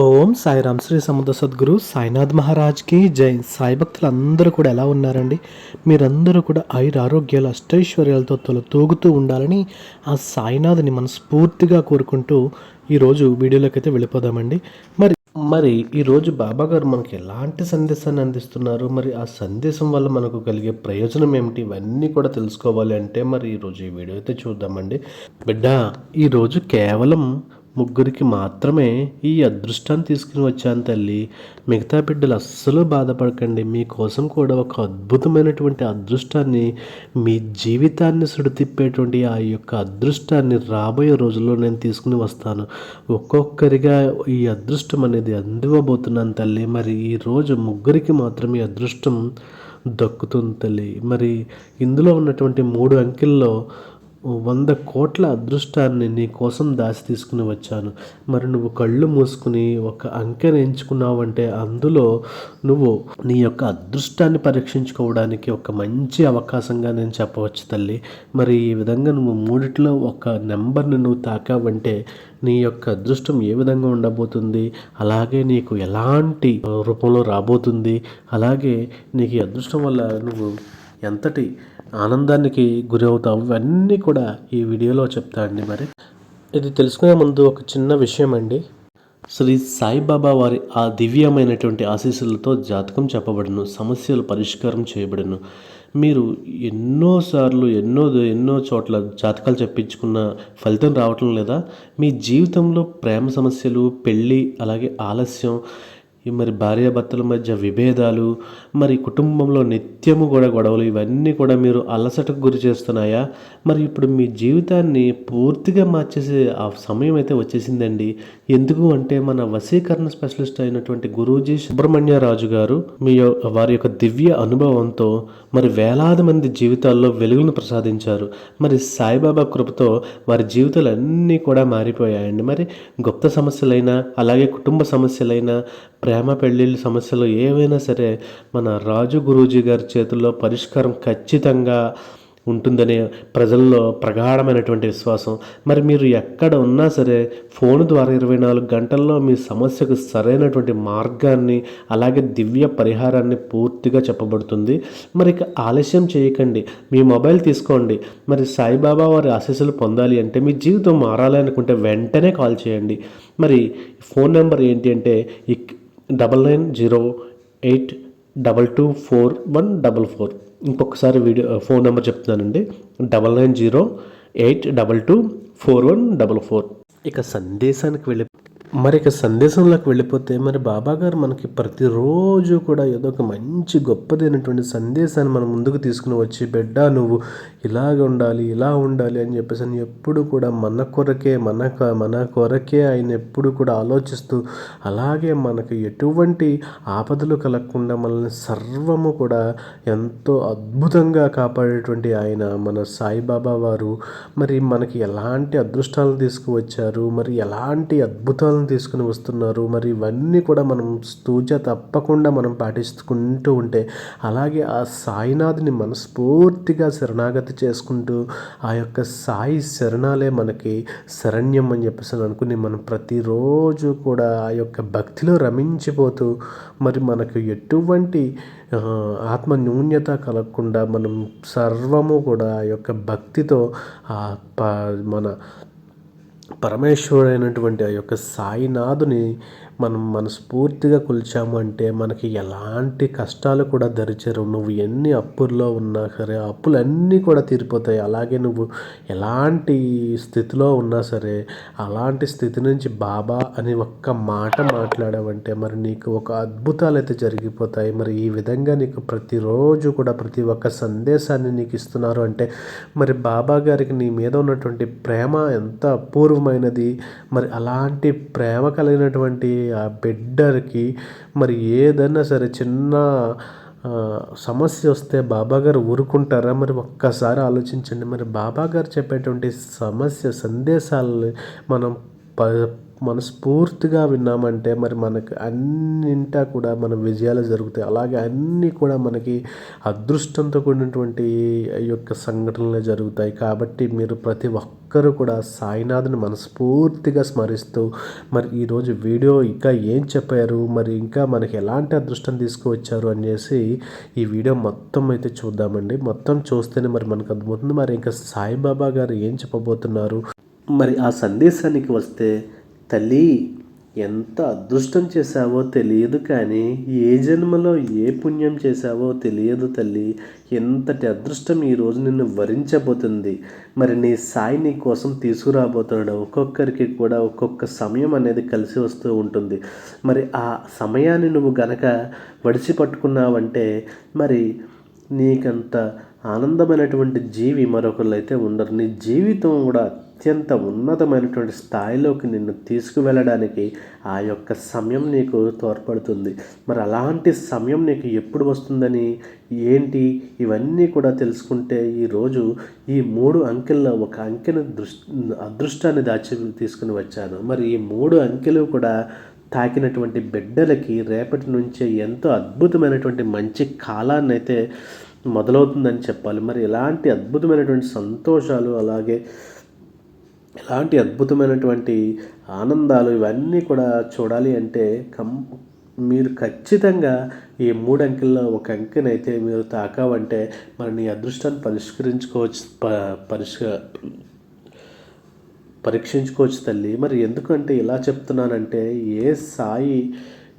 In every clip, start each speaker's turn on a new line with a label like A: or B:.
A: ఓం సాయిరామ్ శ్రీ సముద్ర సద్గురు సాయినాథ్ మహారాజ్కి జై. సాయి భక్తులు అందరూ కూడా ఎలా ఉన్నారండి? మీరందరూ కూడా ఆయుర ఆరోగ్యాలు అష్టైశ్వర్యాలతో తొలతూగుతూ ఉండాలని ఆ సాయినాథ్ని మనస్ఫూర్తిగా కోరుకుంటూ ఈరోజు వీడియోలోకి అయితే వెళ్ళిపోదామండి. మరి మరి ఈరోజు బాబా గారు మనకి ఎలాంటి సందేశాన్ని అందిస్తున్నారు? మరి ఆ సందేశం వల్ల మనకు కలిగే ప్రయోజనం ఏమిటి? ఇవన్నీ కూడా తెలుసుకోవాలి అంటే మరి ఈరోజు ఈ వీడియో అయితే చూద్దామండి. బిడ్డ ఈరోజు కేవలం ముగ్గురికి మాత్రమే ఈ అదృష్టాన్ని తీసుకుని వచ్చాను తల్లి. మిగతా బిడ్డలు అస్సలు బాధపడకండి. మీకోసం కూడా ఒక అద్భుతమైనటువంటి అదృష్టాన్ని మీ జీవితాన్ని సుడితిప్పేటువంటి ఆ యొక్క అదృష్టాన్ని రాబోయే రోజుల్లో నేను తీసుకుని వస్తాను. ఒక్కొక్కరిగా ఈ అదృష్టం అనేది అందివ్వబోతున్నాను తల్లి. మరి ఈరోజు ముగ్గురికి మాత్రమే ఈ అదృష్టం దక్కుతుంది తల్లి. మరి ఇందులో ఉన్నటువంటి మూడు అంకెల్లో వంద కోట్ల అదృష్టాన్ని నీ కోసం దాచి తీసుకుని వచ్చాను. మరి నువ్వు కళ్ళు మూసుకుని ఒక అంకెను ఎంచుకున్నావంటే అందులో నువ్వు నీ యొక్క అదృష్టాన్ని పరీక్షించుకోవడానికి ఒక మంచి అవకాశంగా నేను చెప్పవచ్చు తల్లి. మరి ఈ విధంగా నువ్వు మూడిట్లో ఒక నెంబర్ని నువ్వు తాకావంటే నీ యొక్క అదృష్టం ఏ విధంగా ఉండబోతుంది? అలాగే నీకు ఎలాంటి రూపంలో రాబోతుంది? అలాగే నీకు ఈ అదృష్టం వల్ల నువ్వు ఎంతటి ఆనందానికి గురి అవుతావు ఇవన్నీ కూడా ఈ వీడియోలో చెప్తా అండి మరి. ఇది తెలుసుకునే ముందు ఒక చిన్న విషయం అండి. శ్రీ సాయిబాబా వారి ఆ దివ్యమైనటువంటి ఆశీస్సులతో జాతకం చెప్పబడును సమస్యలు పరిష్కారం చేయబడును. మీరు ఎన్నోసార్లు ఎన్నో ఎన్నో చోట్ల జాతకాలు చెప్పించుకున్న ఫలితం రావటం లేదా? మీ జీవితంలో ప్రేమ సమస్యలు పెళ్ళి అలాగే ఆలస్యం మరి భార్యాభర్తల మధ్య విభేదాలు మరి కుటుంబంలో నిత్యము కూడా గొడవలు ఇవన్నీ కూడా మీరు అలసటకు గురి చేస్తున్నాయా? మరి ఇప్పుడు మీ జీవితాన్ని పూర్తిగా మార్చేసే ఆ సమయం అయితే వచ్చేసిందండి. ఎందుకు అంటే మన వశీకరణ స్పెషలిస్ట్ అయినటువంటి గురూజీ సుబ్రహ్మణ్యరాజు గారు మీ వారి యొక్క దివ్య అనుభవంతో మరి వేలాది మంది జీవితాల్లో వెలుగును ప్రసాదించారు. మరి సాయిబాబా కృపతో వారి జీవితాలు అన్నీ కూడా మారిపోయాయండి. మరి గుప్త సమస్యలైనా అలాగే కుటుంబ సమస్యలైనా ప్రేమ పెళ్ళిళ్ళ సమస్యలు ఏవైనా సరే మన రాజు గురూజీ గారి చేతుల్లో పరిష్కారం ఖచ్చితంగా ఉంటుందనే ప్రజల్లో ప్రగాఢమైనటువంటి విశ్వాసం. మరి మీరు ఎక్కడ ఉన్నా సరే ఫోన్ ద్వారా ఇరవై నాలుగు గంటల్లో మీ సమస్యకు సరైనటువంటి మార్గాన్ని అలాగే దివ్య పరిహారాన్ని పూర్తిగా చెప్పబడుతుంది. మరి ఇక ఆలస్యం చేయకండి. మీ మొబైల్ తీసుకోండి. మరి సాయిబాబా వారి ఆశీస్సులు పొందాలి అంటే మీ జీవితం మారాలి అనుకుంటే వెంటనే కాల్ చేయండి. మరి ఫోన్ నెంబర్ ఏంటి అంటే double nine zero eight double two four one double four. ఇంకొకసారి వీడియో ఫోన్ నెంబర్ చెప్తున్నానండి. Double nine zero eight double two four one double four. ఇక సందేశానికి వెళ్ళి మరి ఇక సందేశంలోకి వెళ్ళిపోతే మరి బాబా గారు మనకి ప్రతిరోజు కూడా ఏదో ఒక మంచి గొప్పదైనటువంటి సందేశాన్ని మనం ముందుకు తీసుకుని వచ్చి బిడ్డ నువ్వు ఇలాగ ఉండాలి ఇలా ఉండాలి అని చెప్పేసి అని ఎప్పుడు కూడా మన కొరకే మన మన కొరకే ఆయన ఎప్పుడు కూడా ఆలోచిస్తూ అలాగే మనకు ఎటువంటి ఆపదలు కలగకుండా మనల్ని సర్వము కూడా ఎంతో అద్భుతంగా కాపాడేటువంటి ఆయన మన సాయిబాబా వారు. మరి మనకి ఎలాంటి అదృష్టాలను తీసుకువచ్చారు? మరి ఎలాంటి అద్భుతాలను తీసుకుని వస్తున్నారు. మరి ఇవన్నీ కూడా మనం స్తూచ తప్పకుండా మనం పాటించుకుంటూ ఉంటే అలాగే ఆ సాయినాథుని మనస్ఫూర్తిగా శరణాగతి చేసుకుంటూ ఆ యొక్క సాయి శరణాలే మనకి శరణ్యం అని చెప్పేసి అనుకుని మనం ప్రతిరోజు కూడా ఆ యొక్క భక్తిలో రమించిపోతూ మరి మనకు ఎటువంటి ఆత్మ న్యూన్యత కలగకుండా మనం సర్వము కూడా ఆ యొక్క భక్తితో ఆ మన పరమేశ్వరుడైనటువంటి ఆ యొక్క సాయినాథుని మనం మనస్ఫూర్తిగా కొలిచాము అంటే మనకి ఎలాంటి కష్టాలు కూడా దరిచేరు నువ్వు ఎన్ని అప్పుల్లో ఉన్నా సరే అప్పులన్నీ కూడా తీరిపోతాయి. అలాగే నువ్వు ఎలాంటి స్థితిలో ఉన్నా సరే అలాంటి స్థితి నుంచి బాబా అని ఒక్క మాట మాట్లాడావంటే మరి నీకు ఒక అద్భుతాలు అయితే జరిగిపోతాయి. మరి ఈ విధంగా నీకు ప్రతిరోజు కూడా ప్రతి ఒక్క సందేశాన్ని నీకు ఇస్తున్నారు అంటే మరి బాబా గారికి నీ మీద ఉన్నటువంటి ప్రేమ ఎంత అపూర్వమైనది. మరి అలాంటి ప్రేమ కలిగినటువంటి ఆ బిడ్డకి మరి ఏదైనా సరే చిన్న సమస్య వస్తే బాబా గారు ఊరుకుంటారా? మరి ఒక్కసారి ఆలోచించండి. మరి బాబా గారు చెప్పేటువంటి సమస్య సందేశాలని మనం ప మనస్ఫూర్తిగా విన్నామంటే మరి మనకు అన్నింటా కూడా మన విజయాలు జరుగుతాయి. అలాగే అన్నీ కూడా మనకి అదృష్టంతో కూడినటువంటి యొక్క సంఘటనలు జరుగుతాయి. కాబట్టి మీరు ప్రతి ఒక్కరూ కూడా సాయినాథ్ని మనస్ఫూర్తిగా స్మరిస్తూ మరి ఈరోజు వీడియో ఇంకా ఏం చెప్పారు మరి ఇంకా మనకి ఎలాంటి అదృష్టం తీసుకువచ్చారు అనేసి ఈ వీడియో మొత్తం అయితే చూద్దామండి. మొత్తం చూస్తేనే మరి మనకు అర్థమవుతుంది. మరి ఇంకా సాయిబాబా గారు ఏం చెప్పబోతున్నారు? మరి ఆ సందేశానికి వస్తే తల్లి ఎంత అదృష్టం చేశావో తెలియదు కానీ ఏ జన్మలో ఏ పుణ్యం చేశావో తెలియదు తల్లి. ఎంతటి అదృష్టం ఈరోజు నిన్ను వరించబోతుంది. మరి నీ సాయి నీ కోసం తీసుకురాబోతున్నాడు. ఒక్కొక్కరికి కూడా ఒక్కొక్క సమయం అనేది కలిసి వస్తూ ఉంటుంది. మరి ఆ సమయాన్ని నువ్వు గనక వడిచి పట్టుకున్నావంటే మరి నీకంత ఆనందమైనటువంటి జీవి మరొకరు అయితే ఉండరు. నీ జీవితం కూడా అత్యంత ఉన్నతమైనటువంటి స్థాయిలోకి నిన్ను తీసుకువెళ్ళడానికి ఆ యొక్క సమయం నీకు తోడ్పడుతుంది. మరి అలాంటి సమయం నీకు ఎప్పుడు వస్తుందని ఏంటి? ఇవన్నీ కూడా తెలుసుకుంటే ఈరోజు ఈ మూడు అంకెల్లో ఒక అంకెను దృష్టి అదృష్టాన్ని దాచి తీసుకుని వచ్చాను. మరి ఈ మూడు అంకెలు కూడా తాకినటువంటి బిడ్డలకి రేపటి నుంచే ఎంతో అద్భుతమైనటువంటి మంచి కాలాన్ని అయితే మొదలవుతుందని చెప్పాలి. మరి ఇలాంటి అద్భుతమైనటువంటి సంతోషాలు అలాగే ఇలాంటి అద్భుతమైనటువంటి ఆనందాలు ఇవన్నీ కూడా చూడాలి అంటే కం మీరు ఖచ్చితంగా ఈ మూడు అంకెల్లో ఒక అంకెనైతే మీరు తాకావంటే మరి నీ అదృష్టాన్ని పరిష్కరించుకోవచ్చు ప పరిష్క పరీక్షించుకోవచ్చు తల్లి. మరి ఎందుకంటే ఇలా చెప్తున్నానంటే ఏ సాయి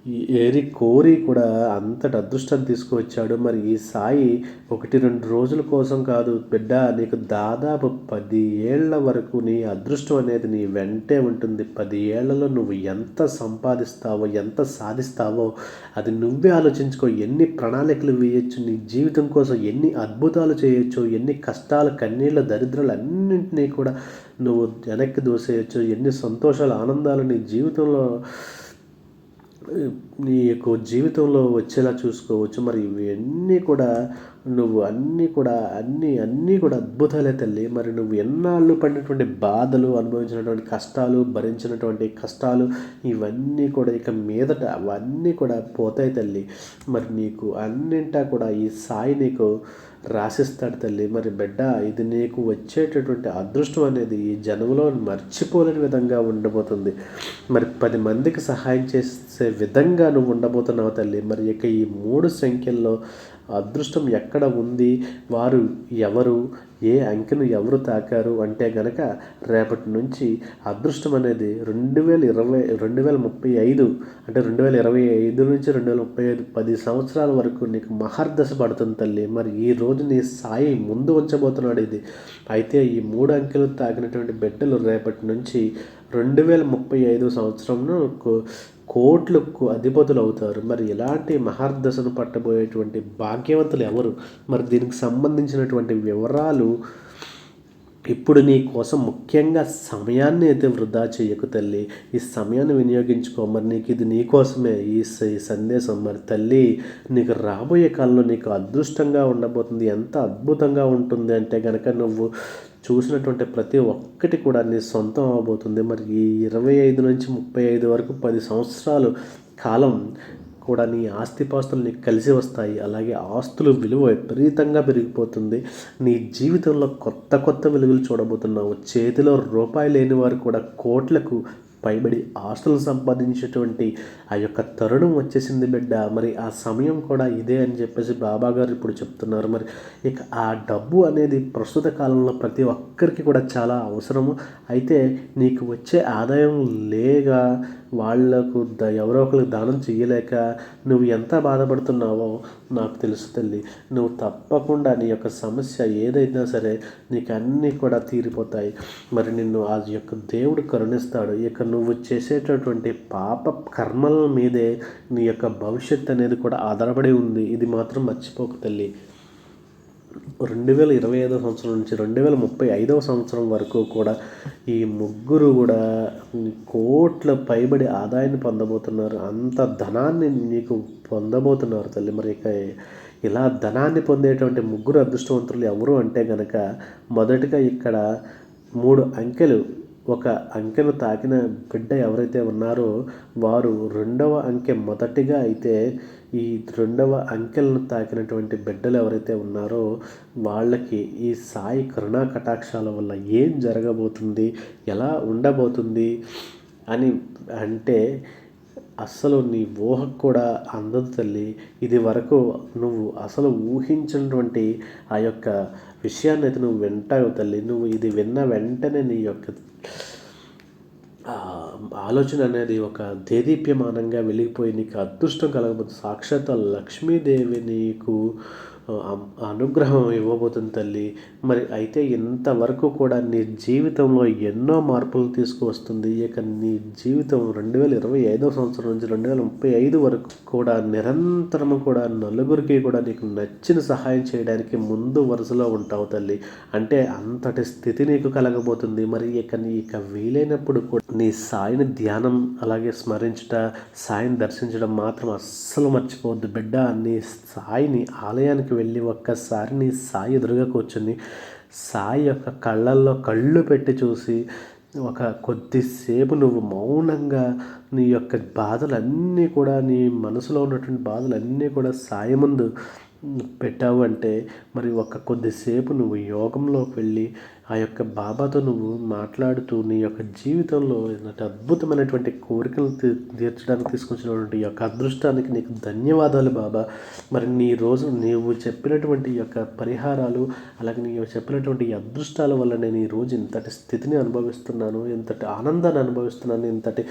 A: ఏరి కోరి కూడా అంతటి అదృష్టం తీసుకువచ్చాడు. మరి ఈ సాయి ఒకటి రెండు రోజుల కోసం కాదు బిడ్డ నీకు దాదాపు పది ఏళ్ళ వరకు నీ అదృష్టం అనేది నీ వెంటే ఉంటుంది. పది ఏళ్ళలో నువ్వు ఎంత సంపాదిస్తావో ఎంత సాధిస్తావో అది నువ్వే ఆలోచించుకో. ఎన్ని ప్రణాళికలు వేయచ్చు నీ జీవితం కోసం ఎన్ని అద్భుతాలు చేయొచ్చు ఎన్ని కష్టాలు కన్నీళ్ళ దరిద్రాలు అన్నింటినీ కూడా నువ్వు వెనక్కి దోసేయచ్చు. ఎన్ని సంతోషాలు ఆనందాలు నీ జీవితంలో నీ యొక్క జీవితంలో వచ్చేలా చూసుకోవచ్చు. మరి ఇవన్నీ కూడా నువ్వు అన్నీ కూడా అన్నీ అన్నీ కూడా అద్భుతాలే తల్లి. మరి నువ్వు ఎన్నాళ్ళు పడినటువంటి బాధలు అనుభవించినటువంటి కష్టాలు భరించినటువంటి కష్టాలు ఇవన్నీ కూడా ఇక మీదట అవన్నీ కూడా పోతాయి తల్లి. మరి నీకు అన్నింటా కూడా ఈ సాయి నీకు రాసిస్తాడు తల్లి. మరి బిడ్డ ఇది నీకు వచ్చేటటువంటి అదృష్టం అనేది ఈ జన్మలో మర్చిపోలేని విధంగా ఉండబోతుంది. మరి పది మందికి సహాయం చేసే విధంగా నువ్వు ఉండబోతున్నావు తల్లి. మరి ఇక ఈ మూడు సంఖ్యల్లో అదృష్టం ఎక్కడ ఉంది? వారు ఎవరు? ఏ అంకెను ఎవరు తాకారు? అంటే గనక రేపటి నుంచి అదృష్టం అనేది రెండు వేల ఇరవై రెండు వేల ముప్పై ఐదు అంటే రెండు వేల ఇరవై ఐదు నుంచి రెండు వేల ముప్పై ఐదు పది సంవత్సరాల వరకు నీకు మహర్దశ పడుతుంది తల్లి. మరి ఈ రోజు నీ సాయి ముందు ఉంచబోతున్నాడు ఇది. అయితే ఈ మూడు అంకెలు తాకినటువంటి బిడ్డలు రేపటి నుంచి రెండు వేల ముప్పై ఐదు సంవత్సరంలో కోట్లకు అధిపతులు అవుతారు. మరి ఇలాంటి మహర్దశను పట్టబోయేటువంటి భాగ్యవంతులు ఎవరు? మరి దీనికి సంబంధించినటువంటి వివరాలు ఇప్పుడు నీ కోసం ముఖ్యంగా సమయాన్ని అయితే వృధా చేయకు తల్లి. ఈ సమయాన్ని వినియోగించుకో మరి నీకు ఇది నీ కోసమే. ఈ ఈ సందేశం మరి తల్లి నీకు రాబోయే కాలంలో నీకు అదృష్టంగా ఉండబోతుంది. ఎంత అద్భుతంగా ఉంటుంది అంటే కనుక నువ్వు చూసినటువంటి ప్రతి ఒక్కటి కూడా నీ సొంతం అవబోతుంది. మరి ఈ ఇరవై ఐదు నుంచి ముప్పై ఐదు వరకు పది సంవత్సరాలు కాలం కూడా నీ ఆస్తిపాస్తులు నీకు కలిసి వస్తాయి. అలాగే ఆస్తులు విలువ విపరీతంగా పెరిగిపోతుంది. నీ జీవితంలో కొత్త కొత్త వెలుగులు చూడబోతున్నావు. చేతిలో రూపాయి లేని వారు కూడా కోట్లకు పైబడి ఆస్తులు సంపాదించేటువంటి ఆ యొక్క తరుణం వచ్చేసింది బిడ్డ. మరి ఆ సమయం కూడా ఇదే అని చెప్పేసి బాబా గారు ఇప్పుడు చెప్తున్నారు. మరి ఇక ఆ డబ్బు అనేది ప్రస్తుత కాలంలో ప్రతి ఒక్కరికి కూడా చాలా అవసరము. అయితే నీకు వచ్చే ఆదాయం లేగా వాళ్ళకు ద ఎవరో ఒకరికి దానం చేయలేక నువ్వు ఎంత బాధపడుతున్నావో నాకు తెలుసు తల్లి. నువ్వు తప్పకుండా నీ యొక్క సమస్య ఏదైనా సరే నీకు అన్నీ కూడా తీరిపోతాయి. మరి నిన్ను ఆ యొక్క దేవుడు కరుణిస్తాడు. ఇక నువ్వు చేసేటటువంటి పాప కర్మల మీదే నీ యొక్క భవిష్యత్తు అనేది కూడా ఆధారపడి ఉంది. ఇది మాత్రం మర్చిపోకు తల్లి. రెండు వేల ఇరవై ఐదో సంవత్సరం నుంచి రెండు వేల ముప్పై ఐదవ సంవత్సరం వరకు కూడా ఈ ముగ్గురు కూడా కోట్ల పైబడి ఆదాయాన్ని పొందబోతున్నారు. అంత ధనాన్ని నీకు పొందబోతున్నారు తల్లి. మరి ఇక ఇలా ధనాన్ని పొందేటువంటి ముగ్గురు అదృష్టవంతులు ఎవరు అంటే గనక మొదటిగా ఇక్కడ మూడు అంకెలు ఒక అంకెను తాకిన బిడ్డ ఎవరైతే ఉన్నారో వారు రెండవ అంకె మొదటిగా అయితే ఈ రెండవ అంకెలను తాకినటువంటి బిడ్డలు ఎవరైతే ఉన్నారో వాళ్ళకి ఈ సాయి కరుణా కటాక్షాల వల్ల ఏం జరగబోతుంది ఎలా ఉండబోతుంది అని అంటే అస్సలు నీ ఊహకు కూడా అందదు తల్లి. ఇది వరకు నువ్వు అసలు ఊహించినటువంటి ఆ యొక్క విషయాన్ని అయితే నువ్వు వింటావు తల్లి. నువ్వు ఇది విన్న వెంటనే నీ యొక్క ఆలోచన అనేది ఒక దేదీప్యమానంగా వెలిగిపోయి నీకు అదృష్టం కలగబోతుంది సాక్షాత్ లక్ష్మీదేవి నీకు అనుగ్రహం ఇవ్వబోతుంది తల్లి. మరి అయితే ఇంతవరకు కూడా నీ జీవితంలో ఎన్నో మార్పులు తీసుకువస్తుంది. ఇక నీ జీవితం రెండు వేల ఇరవై ఐదో సంవత్సరం నుంచి రెండు వేల ముప్పై ఐదు వరకు కూడా నిరంతరం కూడా నలుగురికి కూడా నీకు నచ్చిన సహాయం చేయడానికి ముందు వరుసలో ఉంటావు తల్లి. అంటే అంతటి స్థితి నీకు కలగబోతుంది. మరి ఇక నీ ఇక వీలైనప్పుడు కూడా నీ సాయిని ధ్యానం అలాగే స్మరించట సాయిని దర్శించడం మాత్రం అస్సలు మర్చిపోవద్దు బిడ్డ. నీ సాయిని ఆలయానికి వెళ్ళి ఒక్కసారి నీ సాయి ఎదురుగా కూర్చుని సాయి యొక్క కళ్ళల్లో కళ్ళు పెట్టి చూసి ఒక కొద్దిసేపు నువ్వు మౌనంగా నీ యొక్క బాధలన్నీ కూడా నీ మనసులో ఉన్నటువంటి బాధలన్నీ కూడా సాయి ముందు పెట్టావు అంటే మరి ఒక కొద్దిసేపు నువ్వు యోగంలోకి వెళ్ళి ఆ యొక్క బాబాతో నువ్వు మాట్లాడుతూ నీ యొక్క జీవితంలో ఏంటంటే అద్భుతమైనటువంటి కోరికలు తీర్చడానికి తీసుకొచ్చినటువంటి యొక్క అదృష్టానికి నీకు ధన్యవాదాలు బాబా. మరి నీ రోజు నీవు చెప్పినటువంటి యొక్క పరిహారాలు అలాగే నీవు చెప్పినటువంటి అదృష్టాల వల్ల నేను ఈ రోజు ఇంతటి స్థితిని అనుభవిస్తున్నాను ఇంతటి ఆనందాన్ని అనుభవిస్తున్నాను ఇంతటి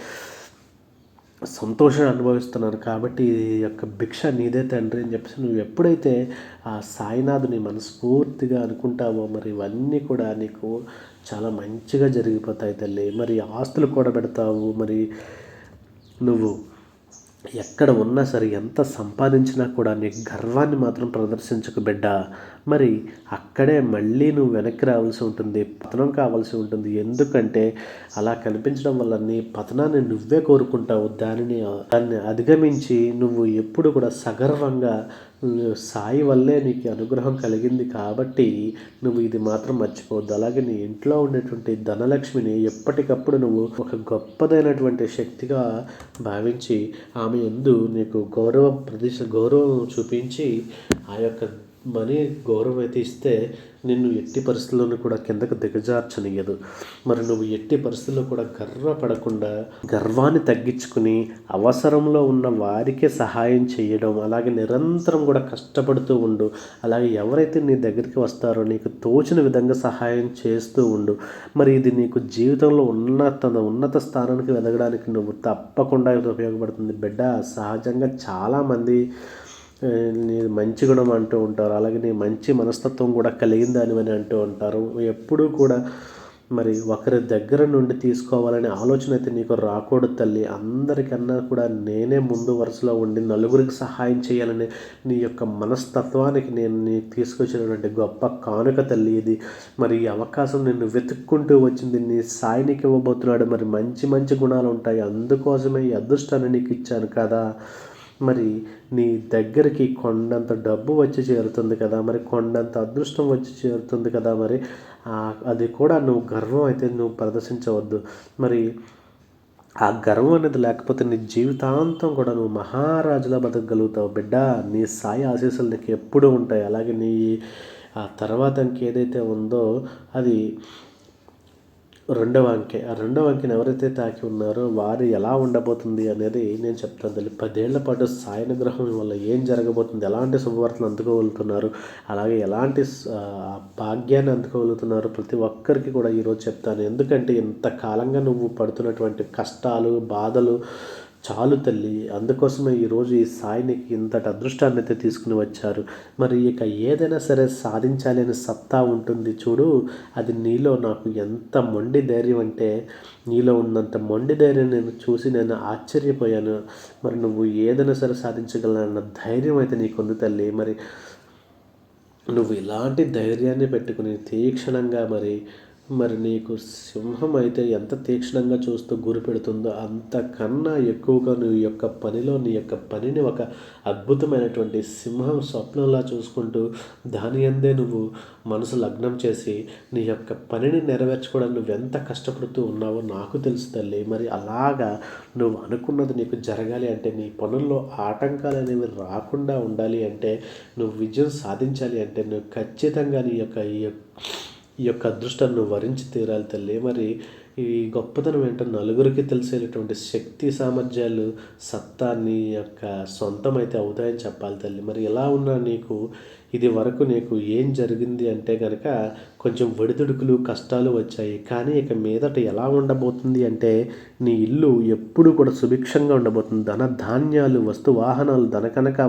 A: సంతోషాన్ని అనుభవిస్తున్నాను కాబట్టి ఈ యొక్క భిక్ష నీదే తండ్రి అని చెప్పేసి నువ్వు ఎప్పుడైతే ఆ సాయినాథుని మనస్ఫూర్తిగా అనుకుంటావో మరి ఇవన్నీ కూడా నీకు చాలా మంచిగా జరిగిపోతాయి తల్లి. మరి ఆస్తులు కూడా పెడతావు మరి నువ్వు ఎక్కడ ఉన్నా సరే ఎంత సంపాదించినా కూడా నీ గర్వాన్ని మాత్రం ప్రదర్శించకు బిడ్డ. మరి అక్కడే మళ్ళీ నువ్వు వెనక్కి రావాల్సి ఉంటుంది పతనం కావాల్సి ఉంటుంది. ఎందుకంటే అలా కనిపించడం వల్ల నీ పతనాన్ని నువ్వే కోరుకుంటావు. దానిని దాన్ని అధిగమించి నువ్వు ఎప్పుడు కూడా సగర్వంగా సాయి వల్లే నీకు అనుగ్రహం కలిగింది కాబట్టి నువ్వు ఇది మాత్రం మర్చిపోవద్దు. అలాగే నీ ఇంట్లో ఉండేటువంటి ధనలక్ష్మిని ఎప్పటికప్పుడు నువ్వు ఒక గొప్పదైనటువంటి శక్తిగా భావించి ఆమె ఎందు నీకు గౌరవ ప్రదేశ గౌరవం చూపించి ఆ యొక్క మనీ గౌరవం అయితే ఇస్తే నిన్ను ఎట్టి పరిస్థితుల్లోనూ కూడా కిందకు దిగజార్చనియదు. మరి నువ్వు ఎట్టి పరిస్థితుల్లో కూడా గర్వపడకుండా గర్వాన్ని తగ్గించుకుని అవసరంలో ఉన్న వారికే సహాయం చేయడం అలాగే నిరంతరం కూడా కష్టపడుతూ ఉండు అలాగే ఎవరైతే నీ దగ్గరికి వస్తారో నీకు తోచిన విధంగా సహాయం చేస్తూ ఉండు. మరి ఇది నీకు జీవితంలో ఉన్నత ఉన్నత స్థానానికి వెదగడానికి నువ్వు తప్పకుండా ఉపయోగపడుతుంది. బిడ్డ సహజంగా చాలామంది నేను మంచి గుణం అంటూ ఉంటారు. అలాగే నీ మంచి మనస్తత్వం కూడా కలిగిందని అని అంటూ ఉంటారు. ఎప్పుడూ కూడా మరి ఒకరి దగ్గర నుండి తీసుకోవాలనే ఆలోచన అయితే నీకు రాకూడదు తల్లి. అందరికన్నా కూడా నేనే ముందు వరుసలో ఉండి నలుగురికి సహాయం చేయాలని నీ యొక్క మనస్తత్వానికి నేను నీకు తీసుకొచ్చినటువంటి గొప్ప కానుక తల్లి ఇది. మరి ఈ అవకాశం నిన్ను వెతుక్కుంటూ వచ్చింది. నీ సాయినికి ఇవ్వబోతున్నాడు. మరి మంచి మంచి గుణాలు ఉంటాయి. అందుకోసమే ఈ అదృష్టాన్ని నీకు ఇచ్చాను కదా. మరి నీ దగ్గరికి కొండంత డబ్బు వచ్చి చేరుతుంది కదా మరి కొండంత అదృష్టం వచ్చి చేరుతుంది కదా మరి అది కూడా నువ్వు గర్వం అయితే నువ్వు ప్రదర్శించవద్దు. మరి ఆ గర్వం అనేది లేకపోతే నీ జీవితాంతం కూడా నువ్వు మహారాజులా బతకగలుగుతావు. బిడ్డ నీ సాయి ఆశీస్సులు నీకు ఎప్పుడూ ఉంటాయి. అలాగే నీ ఆ తర్వాత ఇంకేదైతే ఉందో అది రెండవ అంకె. ఆ రెండవ అంకెను ఎవరైతే తాకి ఉన్నారో వారు ఎలా ఉండబోతుంది అనేది నేను చెప్తాను తల్లి. పదేళ్ళ పాటు సాయనుగ్రహం వల్ల ఏం జరగబోతుంది? ఎలాంటి శుభవార్తలు అందుకోగలుగుతున్నారు? అలాగే ఎలాంటి భాగ్యాన్ని అందుకోగలుగుతున్నారు? ప్రతి ఒక్కరికి కూడా ఈరోజు చెప్తాను. ఎందుకంటే ఇంతకాలంగా నువ్వు పడుతున్నటువంటి కష్టాలు బాధలు చాలు తల్లి అందుకోసమే ఈరోజు ఈ సాయినికి ఇంతటి అదృష్టాన్ని అయితే తీసుకుని వచ్చారు. మరి ఇక ఏదైనా సరే సాధించాలి అనే సత్తా ఉంటుంది చూడు. అది నీలో నాకు ఎంత మొండి ధైర్యం అంటే నీలో ఉన్నంత మొండి ధైర్యం నేను చూసి నేను ఆశ్చర్యపోయాను. మరి నువ్వు ఏదైనా సరే సాధించగలనన్న ధైర్యం అయితే నీకు ఉంది తల్లి. మరి నువ్వు ఇలాంటి ధైర్యాన్ని పెట్టుకుని తీక్షణంగా మరి మరి నీకు సింహం అయితే ఎంత తీక్షణంగా చూస్తూ గురి పెడుతుందో అంతకన్నా ఎక్కువగా నీ యొక్క పనిలో నీ యొక్క పనిని ఒక అద్భుతమైనటువంటి సింహం స్వప్నంలా చూసుకుంటూ దాని అందే నువ్వు మనసు లగ్నం చేసి నీ యొక్క పనిని నెరవేర్చుకోవడానికి నువ్వు ఎంత కష్టపడుతూ ఉన్నావో నాకు తెలుసు తల్లి. మరి అలాగా నువ్వు అనుకున్నది నీకు జరగాలి అంటే నీ పనుల్లో ఆటంకాలు అనేవి రాకుండా ఉండాలి అంటే నువ్వు విజయం సాధించాలి అంటే నువ్వు ఖచ్చితంగా నీ యొక్క ఈ యొక్క ఈ యొక్క అదృష్టాన్ని వరించి తీరాలి తల్లి. మరి ఈ గొప్పతనం ఏంటో నలుగురికి తెలిసేటటువంటి శక్తి సామర్థ్యాలు సత్తా నీ యొక్క సొంతం అయితే అవుతాయని చెప్పాలి తల్లి. మరి ఎలా ఉన్నా నీకు ఇది వరకు నీకు ఏం జరిగింది అంటే కనుక కొంచెం ఒడిదుడుకులు కష్టాలు వచ్చాయి. కానీ ఇక మీదట ఎలా ఉండబోతుంది అంటే నీ ఇల్లు ఎప్పుడు కూడా సుభిక్షంగా ఉండబోతుంది. ధన ధాన్యాలు వస్తు వాహనాలు ధనకనక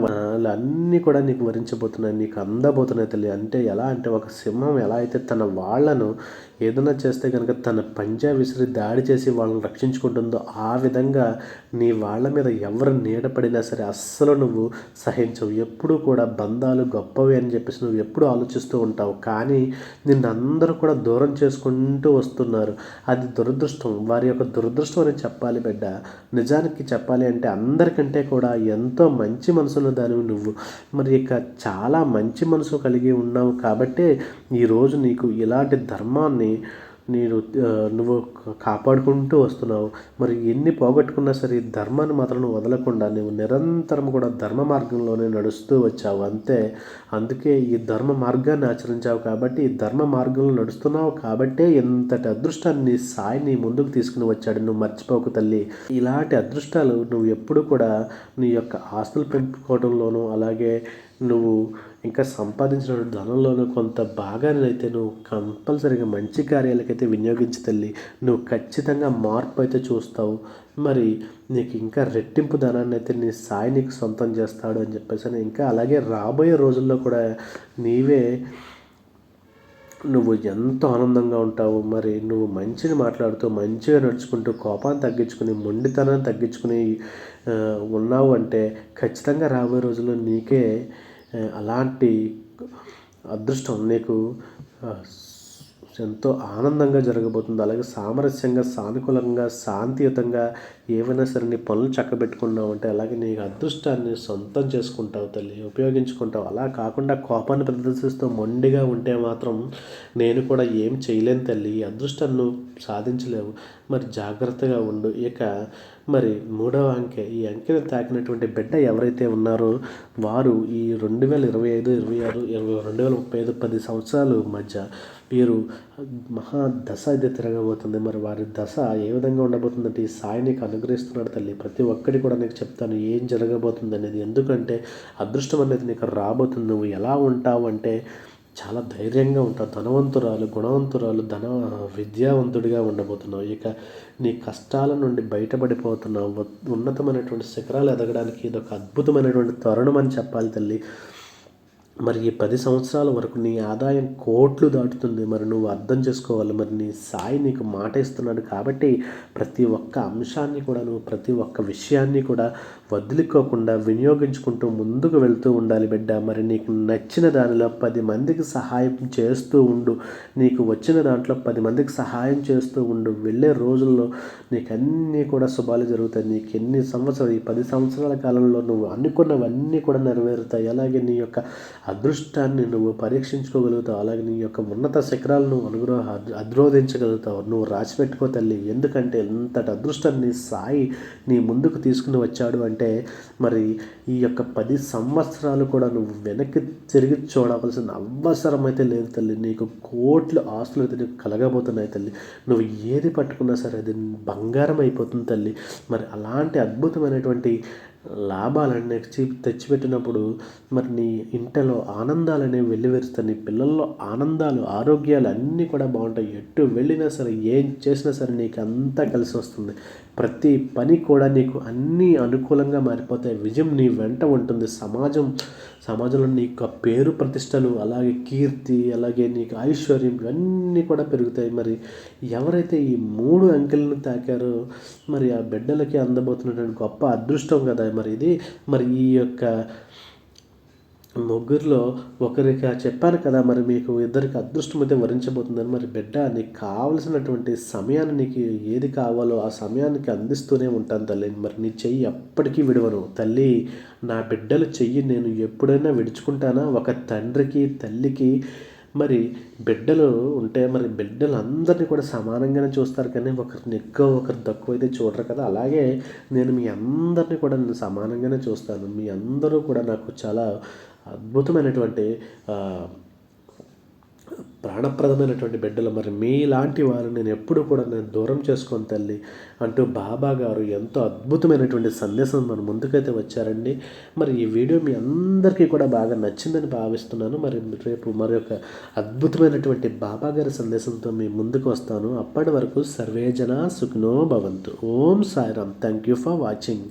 A: అన్నీ కూడా నీకు వరించబోతున్నాయి నీకు అందబోతున్నాయి తల్లి. అంటే ఎలా అంటే ఒక సింహం ఎలా అయితే తన వాళ్ళను ఏదైనా చేస్తే కనుక తన పంజా విసిరి దాడి చేసి వాళ్ళని రక్షించుకుంటుందో ఆ విధంగా నీ వాళ్ళ మీద ఎవరు నీడపడినా సరే అస్సలు నువ్వు సహించవు. ఎప్పుడు కూడా బంధాలు గొప్పవి అని చెప్పేసి నువ్వు ఎప్పుడు ఆలోచిస్తూ ఉంటావు. కానీ నిన్ను అందరూ కూడా దూరం చేసుకుంటూ వస్తున్నారు. అది దురదృష్టం. వారి యొక్క దురదృష్టం అని చెప్పాలి బిడ్డ. నిజానికి చెప్పాలి అంటే అందరికంటే కూడా ఎంతో మంచి మనసున్న దానివి నువ్వు. మరి ఇక చాలా మంచి మనసు కలిగి ఉన్నావు కాబట్టే ఈరోజు నీకు ఇలాంటి ధర్మాన్ని నేను నువ్వు కాపాడుకుంటూ వస్తున్నావు. మరి ఎన్ని పోగొట్టుకున్నా సరే ఈ ధర్మాన్ని మాత్రం నువ్వు వదలకుండా నువ్వు నిరంతరం కూడా ధర్మ మార్గంలోనే నడుస్తూ వచ్చావు. అంతే. అందుకే ఈ ధర్మ మార్గాన్ని ఆచరించావు కాబట్టి ఈ ధర్మ మార్గంలో నడుస్తున్నావు కాబట్టే ఇంతటి అదృష్టాన్ని సాయి నీ ముందుకు తీసుకుని వచ్చాడు నువ్వు మర్చిపోకు తల్లి. ఇలాంటి అదృష్టాలు నువ్వు ఎప్పుడు కూడా నీ యొక్క ఆస్తులు పెంపుకోవడంలోనూ అలాగే నువ్వు ఇంకా సంపాదించిన ధనంలోనూ కొంత భాగాన్ని అయితే నువ్వు కంపల్సరీగా మంచి కార్యాలకైతే వినియోగించి తల్లి. నువ్వు ఖచ్చితంగా మార్పు అయితే చూస్తావు. మరి నీకు ఇంకా రెట్టింపు ధనాన్ని అయితే నీ సాయి నీకు సొంతం చేస్తాడు అని చెప్పేసి ఇంకా అలాగే రాబోయే రోజుల్లో కూడా నీవే నువ్వు ఎంతో ఆనందంగా ఉంటావు. మరి నువ్వు మంచిని మాట్లాడుతూ మంచిగా నడుచుకుంటూ కోపాన్ని తగ్గించుకుని మొండితనాన్ని తగ్గించుకుని ఉన్నావు అంటే ఖచ్చితంగా రాబోయే రోజుల్లో నీకే అలాంటి అదృష్టం నీకు ఎంతో ఆనందంగా జరగబోతుంది. అలాగే సామరస్యంగా సానుకూలంగా శాంతియుతంగా ఏవైనా సరే నీ పనులు చక్కబెట్టుకున్నావు అంటే అలాగే నీ అదృష్టాన్ని సొంతం చేసుకుంటావు తల్లి ఉపయోగించుకుంటావు. అలా కాకుండా కోపాన్ని ప్రదర్శిస్తూ మొండిగా ఉంటే మాత్రం నేను కూడా ఏం చేయలేను తల్లి అదృష్టాన్ని సాధించలేవు. మరి జాగ్రత్తగా ఉండు. ఇక మరి మూడవ అంకె ఈ అంకెను తాకినటువంటి బిడ్డ ఎవరైతే ఉన్నారో వారు ఈ రెండు వేల ఇరవై ఐదు ఇరవై ఆరు ఇరవై రెండు వేల ముప్పై ఐదు పది సంవత్సరాలు మధ్య వీరు మహా దశ అయితే తిరగబోతుంది. మరి వారి దశ ఏ విధంగా ఉండబోతుందంటే ఈ సాయి నీకు అనుగ్రహిస్తున్నాడు తల్లి. ప్రతి ఒక్కటి కూడా నీకు చెప్తాను ఏం జరగబోతుంది అనేది. ఎందుకంటే అదృష్టం అనేది నీకు రాబోతుంది. నువ్వు ఎలా ఉంటావు అంటే చాలా ధైర్యంగా ఉంటావు. ధనవంతురాలు గుణవంతురాలు ధన విద్యావంతుడిగా ఉండబోతున్నావు. ఇక నీ కష్టాల నుండి బయటపడిపోతున్నావు. ఉన్నతమైనటువంటి శిఖరాలు ఎదగడానికి ఇది ఒక అద్భుతమైనటువంటి తరుణం అని చెప్పాలి తల్లి. మరి ఈ పది సంవత్సరాల వరకు నీ ఆదాయం కోట్లు దాటుతుంది. మరి నువ్వు అర్థం చేసుకోవాలి. మరి నీ సాయి నీకు మాట ఇస్తున్నాడు కాబట్టి ప్రతి ఒక్క అంశాన్ని కూడా నువ్వు ప్రతి ఒక్క విషయాన్ని కూడా వదిలికోకుండా వినియోగించుకుంటూ ముందుకు వెళ్తూ ఉండాలి బిడ్డ. మరి నీకు నచ్చిన దానిలో పది మందికి సహాయం చేస్తూ ఉండు. నీకు వచ్చిన దాంట్లో పది మందికి సహాయం చేస్తూ ఉండు. వెళ్ళే రోజుల్లో నీకు అన్నీ కూడా శుభాలు జరుగుతాయి. నీకు ఎన్ని సంవత్సరాలు ఈ పది సంవత్సరాల కాలంలో నువ్వు అనుకున్నవన్నీ కూడా నెరవేరుతాయి. అలాగే నీ యొక్క అదృష్టాన్ని నువ్వు పరీక్షించుకోగలుగుతావు. అలాగే నీ యొక్క ఉన్నత శిఖరాలను అనుగ్రహ అద్రోధించగలుగుతావు నువ్వు రాసిపెట్టుకో తల్లి. ఎందుకంటే ఇంతటి అదృష్టాన్ని సాయి నీ ముందుకు తీసుకుని వచ్చాడు అంటే మరి ఈ యొక్క పది సంవత్సరాలు కూడా నువ్వు వెనక్కి తిరిగి చూడవలసిన అవసరం అయితే లేదు తల్లి. నీకు కోట్లు ఆస్తులు అయితే నీకు కలగబోతున్నాయి తల్లి. నువ్వు ఏది పట్టుకున్నా సరే అది బంగారం అయిపోతుంది తల్లి. మరి అలాంటి అద్భుతమైనటువంటి లాభాలని తెచ్చి తెచ్చిపెట్టినప్పుడు మరి నీ ఇంటలో ఆనందాలు అనేవి వెల్లివిరుస్తాయి. నీ పిల్లల్లో ఆనందాలు ఆరోగ్యాలు అన్నీ కూడా బాగుంటాయి. ఎటు వెళ్ళినా సరే ఏం చేసినా సరే నీకు అంతా కలిసి వస్తుంది ప్రతి పని కూడా నీకు అన్నీ అనుకూలంగా మారిపోతాయి. విజయం నీ వెంట ఉంటుంది. సమాజం సమాజంలో నీ యొక్క పేరు ప్రతిష్టలు అలాగే కీర్తి అలాగే నీకు ఐశ్వర్యం ఇవన్నీ కూడా పెరుగుతాయి. మరి ఎవరైతే ఈ మూడు అంకెలను తాకారో మరి ఆ బిడ్డలకి అందబోతున్నటువంటి గొప్ప అదృష్టం కదా మరి ఇది. మరి ఈ యొక్క ముగ్గురిలో ఒకరికి చెప్పాను కదా మరి మీకు ఇద్దరికి అదృష్టం అయితే వరించబోతుందని మరి బిడ్డ నీకు కావలసినటువంటి సమయాన్ని నీకు ఏది కావాలో ఆ సమయానికి అందిస్తూనే ఉంటాను తల్లి. మరి నీ చెయ్యి ఎప్పటికీ విడవను. తల్లి నా బిడ్డల చెయ్యి నేను ఎప్పుడైనా విడుచుకుంటానా? ఒక తండ్రికి తల్లికి మరి బిడ్డలు ఉంటే మరి బిడ్డలు అందరినీ కూడా సమానంగానే చూస్తారు కానీ ఒకరిని ఎక్కువ ఒకరు తక్కువ అయితే చూడరు కదా. అలాగే నేను మీ అందరినీ కూడా నేను సమానంగానే చూస్తాను. మీ అందరూ కూడా నాకు చాలా అద్భుతమైనటువంటి ప్రాణప్రదమైనటువంటి బిడ్డలు. మరి మీలాంటి వారు నేను ఎప్పుడు కూడా నేను దూరం చేసుకొని తల్లి అంటూ బాబా గారు ఎంతో అద్భుతమైనటువంటి సందేశం మన ముందుకైతే వచ్చారండి. మరి ఈ వీడియో మీ అందరికీ కూడా బాగా నచ్చిందని భావిస్తున్నాను. మరి రేపు మరి ఒక అద్భుతమైనటువంటి బాబా గారి సందేశంతో మీ ముందుకు వస్తాను. అప్పటి వరకు సర్వేజన సుఖినో భవంతు. ఓం Sairam. Thank you for watching